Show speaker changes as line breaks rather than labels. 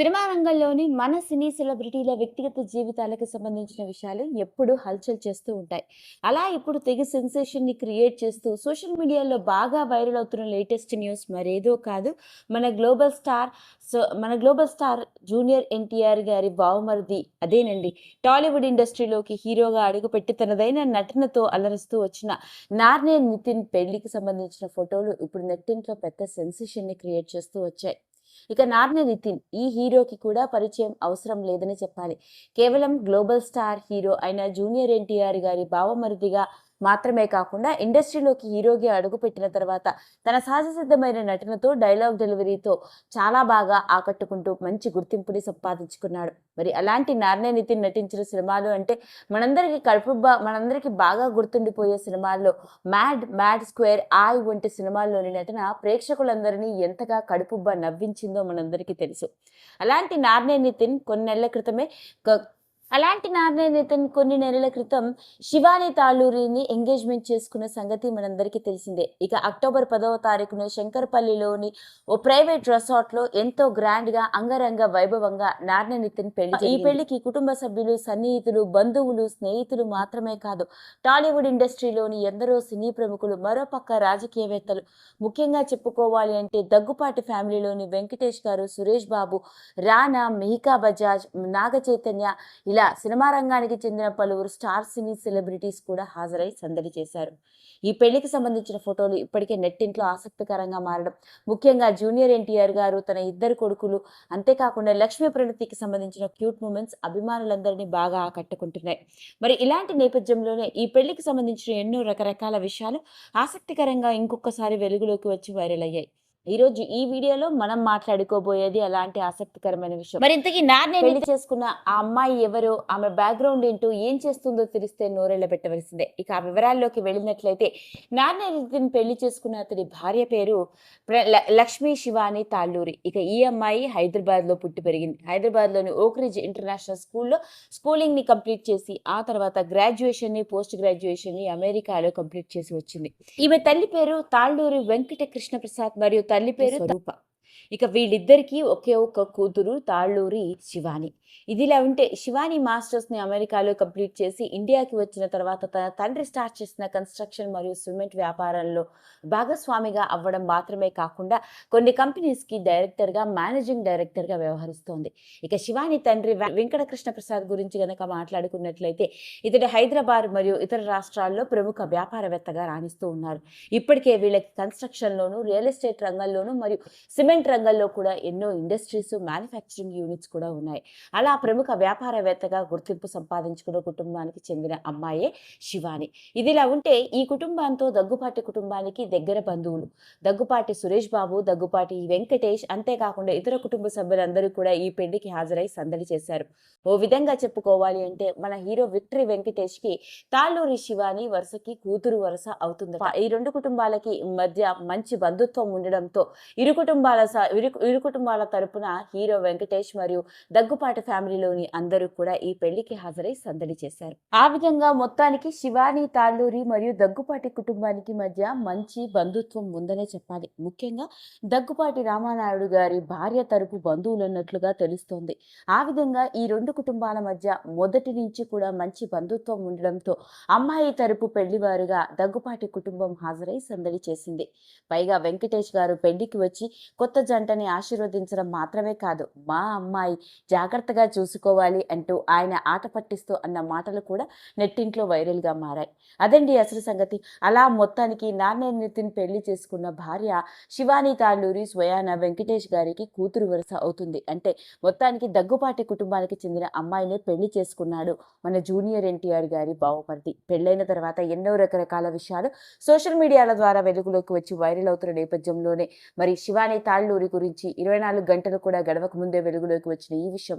Cinema రంగంలోని మన సినీ సెలబ్రిటీల వ్యక్తిగత జీవితాలకు సంబంధించిన విషయాలు ఎప్పుడూ హల్చల్ చేస్తూ ఉంటాయి. అలా ఇప్పుడు తెగ సెన్సేషన్ని క్రియేట్ చేస్తూ సోషల్ మీడియాలో బాగా వైరల్ అవుతున్న లేటెస్ట్ న్యూస్ మరేదో కాదు. మన గ్లోబల్ స్టార్ సో మన గ్లోబల్ స్టార్ జూనియర్ ఎన్టీఆర్ గారి బావమరిది అదేనండి. టాలీవుడ్ ఇండస్ట్రీలోకి హీరోగా అడుగుపెట్టి తనదైన నటనతో అలరిస్తూ వచ్చిన నార్నే నితిన్ పెళ్ళికి సంబంధించిన ఫోటోలు ఇప్పుడు నెట్టింట్లో పెద్ద సెన్సేషన్ని క్రియేట్ చేస్తూ వచ్చాయి. ఇక నార్ని నితిన్ ఈ హీరోకి కూడా పరిచయం అవసరం లేదని చెప్పాలి. కేవలం గ్లోబల్ స్టార్ హీరో అయిన జూనియర్ ఎన్టీఆర్ గారి భావమరిదిగా మాత్రమే కాకుండా ఇండస్ట్రీలోకి హీరోగా అడుగుపెట్టిన తర్వాత తన సహజసిద్ధమైన నటనతో డైలాగ్ డెలివరీతో చాలా బాగా ఆకట్టుకుంటూ మంచి గుర్తింపుని సంపాదించుకున్నాడు. మరి అలాంటి నారాయణ నితిన్ నటించిన సినిమాలు అంటే మనందరికీ కడుపు మనందరికీ బాగా గుర్తుండిపోయే సినిమాల్లో మ్యాడ్ మ్యాడ్ స్క్వేర్ ఆయ్ వంటి సినిమాల్లోని నటన ప్రేక్షకులందరినీ ఎంతగా కడుపుబ్బ నవ్వించిందో మనందరికీ తెలుసు. అలాంటి నారాయణ నితిన్ కొన్ని నెలల క్రితమే క- అలాంటి నార్నే నితిన్ కొన్ని నెలల క్రితం శివాని తాళూరిని ఎంగేజ్మెంట్ చేసుకున్న సంగతి మనందరికీ తెలిసిందే. ఇక అక్టోబర్ పదవ తారీఖున శంకర్పల్లిలోని ఓ ప్రైవేట్ రిసార్ట్లో ఎంతో గ్రాండ్గా అంగరంగ వైభవంగా నార్నే నితిన్ పెళ్ళి ఈ పెళ్ళికి కుటుంబ సభ్యులు సన్నిహితులు బంధువులు స్నేహితులు మాత్రమే కాదు టాలీవుడ్ ఇండస్ట్రీలోని ఎందరో సినీ ప్రముఖులు మరోపక్క రాజకీయవేత్తలు. ముఖ్యంగా చెప్పుకోవాలి అంటే దగ్గుపాటి ఫ్యామిలీలోని వెంకటేష్ గారు సురేష్ బాబు రానా మిహికా బజాజ్ నాగ చైతన్య ఇలా సినిమా రంగానికి చెందిన పలువురు స్టార్ సినీ సెలబ్రిటీస్ కూడా హాజరై సందడి చేశారు. ఈ పెళ్ళికి సంబంధించిన ఫోటోలు ఇప్పటికే నెట్టింట్లో ఆసక్తికరంగా మారడం ముఖ్యంగా జూనియర్ ఎన్టీఆర్ గారు తన ఇద్దరు కొడుకులు అంతేకాకుండా లక్ష్మీ ప్రణతికి సంబంధించిన క్యూట్ మూమెంట్స్ అభిమానులందరినీ బాగా ఆకట్టుకుంటున్నాయి. మరి ఇలాంటి నేపథ్యంలోనే ఈ పెళ్ళికి సంబంధించిన ఎన్నో రకరకాల విషయాలు ఆసక్తికరంగా ఇంకొకసారి వెలుగులోకి వచ్చి వైరల్ అయ్యాయి. ఈ రోజు ఈ వీడియోలో మనం మాట్లాడుకోబోయేది అలాంటి ఆసక్తికరమైన విషయం? మరి ఇంతకీ నాన్నే పెళ్ళి చేసుకున్న ఆ అమ్మాయి ఎవరో? ఆమె బ్యాక్గ్రౌండ్ ఏంటో? ఏం చేస్తుందో తెలిస్తే నోరెళ్ళ పెట్టవలసిందే. ఇక ఆ వివరాల్లోకి వెళ్ళినట్లయితే నాన్నే పెళ్ళి చేసుకున్న అతడి భార్య పేరు లక్ష్మీ శివాని తాళ్ళూరి. ఇక ఈ అమ్మాయి హైదరాబాద్లో పుట్టి పెరిగింది. హైదరాబాద్లోని ఓక్రిడ్జ్ ఇంటర్నేషనల్ స్కూల్లో స్కూలింగ్ని కంప్లీట్ చేసి ఆ తర్వాత గ్రాడ్యుయేషన్ని పోస్ట్ గ్రాడ్యుయేషన్ని అమెరికాలో కంప్లీట్ చేసి వచ్చింది. ఈమె తల్లి పేరు తాళ్ళూరి వెంకట కృష్ణ ప్రసాద్ మరియు తల్లి పేరు స్వరూప. ఇక వీళ్ళిద్దరికీ ఒకే ఒక్క కూతురు తాళ్ళూరి శివాని. ఇదిలా ఉంటే శివాని మాస్టర్స్ని అమెరికాలో కంప్లీట్ చేసి ఇండియాకి వచ్చిన తర్వాత తన తండ్రి స్టార్ట్ చేసిన కన్స్ట్రక్షన్ మరియు సిమెంట్ వ్యాపారంలో భాగస్వామిగా అవ్వడం మాత్రమే కాకుండా కొన్ని కంపెనీస్కి డైరెక్టర్గా మేనేజింగ్ డైరెక్టర్గా వ్యవహరిస్తోంది. ఇక శివాని తండ్రి వెంకటకృష్ణ ప్రసాద్ గురించి గనక మాట్లాడుకున్నట్లయితే ఇతడు హైదరాబాద్ మరియు ఇతర రాష్ట్రాల్లో ప్రముఖ వ్యాపారవేత్తగా రాణిస్తూ ఉన్నారు. ఇప్పటికే వీళ్ళకి కన్స్ట్రక్షన్లోను రియల్ ఎస్టేట్ రంగంలోను మరియు సిమెంట్ రంగంలో కూడా ఎన్నో ఇండస్ట్రీస్ మ్యానుఫ్యాక్చరింగ్ యూనిట్స్ కూడా ఉన్నాయి. అలా ప్రముఖ వ్యాపారవేత్తగా గుర్తింపు సంపాదించుకున్న కుటుంబానికి చెందిన అమ్మాయే శివాని. ఇదిలా ఉంటే ఈ కుటుంబంతో దగ్గుపాటి కుటుంబానికి దగ్గర బంధువులు. దగ్గుపాటి సురేష్ బాబు దగ్గుపాటి వెంకటేష్ అంతేకాకుండా ఇతర కుటుంబ సభ్యులందరూ కూడా ఈ పెళ్ళికి హాజరై సందడి చేశారు. ఓ విధంగా చెప్పుకోవాలి అంటే మన హీరో విక్టరీ వెంకటేష్కి తాళ్ళూరి శివాని వరుసకి కూతురు వరుస అవుతుంది ఈ రెండు కుటుంబాలకి మధ్య మంచి బంధుత్వం ఉండడంతో ఇరు కుటుంబాల ఇరు ఇరు కుటుంబాల తరపున హీరో వెంకటేష్ మరియు దగ్గుపాటి ఫ్యామిలీలోని అందరూ కూడా ఈ పెళ్ళికి హాజరై సందడి చేశారు. ఆ విధంగా మొత్తానికి శివాని తాళ్ళూరి మరియు దగ్గుపాటి కుటుంబానికి మధ్య మంచి బంధుత్వం ఉందనే చెప్పాలి. ముఖ్యంగా దగ్గుపాటి రామానాయుడు గారి భార్య తరపు బంధువులు ఉన్నట్లుగా తెలుస్తోంది. ఆ విధంగా ఈ రెండు కుటుంబాల మధ్య మొదటి నుంచి కూడా మంచి బంధుత్వం ఉండడంతో అమ్మాయి తరపు పెళ్ళివారుగా దగ్గుపాటి కుటుంబం హాజరై సందడి చేసింది. పైగా వెంకటేష్ గారు పెళ్ళికి వచ్చి కొత్త జంటని ఆశీర్వదించడం మాత్రమే కాదు మా అమ్మాయి జాగ్రత్తగా చూసుకోవాలి అంటూ ఆయన ఆట పట్టిస్తూ అన్న మాటలు కూడా నెట్టింట్లో వైరల్గా మారాయి. అదండి అసలు సంగతి. అలా మొత్తానికి నాన్నే నితిన్ పెళ్ళి చేసుకున్న భార్య శివాని తాళ్ళూరి స్వయాన వెంకటేష్ గారికి కూతురు వరుస అవుతుంది. అంటే మొత్తానికి దగ్గుపాటి కుటుంబానికి చెందిన అమ్మాయిని పెళ్ళి చేసుకున్నాడు మన జూనియర్ ఎన్టీఆర్ గారి బావమరిది. పెళ్ళైన తర్వాత ఎన్నో రకరకాల విషయాలు సోషల్ మీడియాల ద్వారా వెలుగులోకి వచ్చి వైరల్ అవుతున్న నేపథ్యంలోనే మరి శివాని తాళ్ళూరి గురించి ఇరవై నాలుగు గంటలు కూడా గడవక ముందే వెలుగులోకి వచ్చిన ఈ విషయం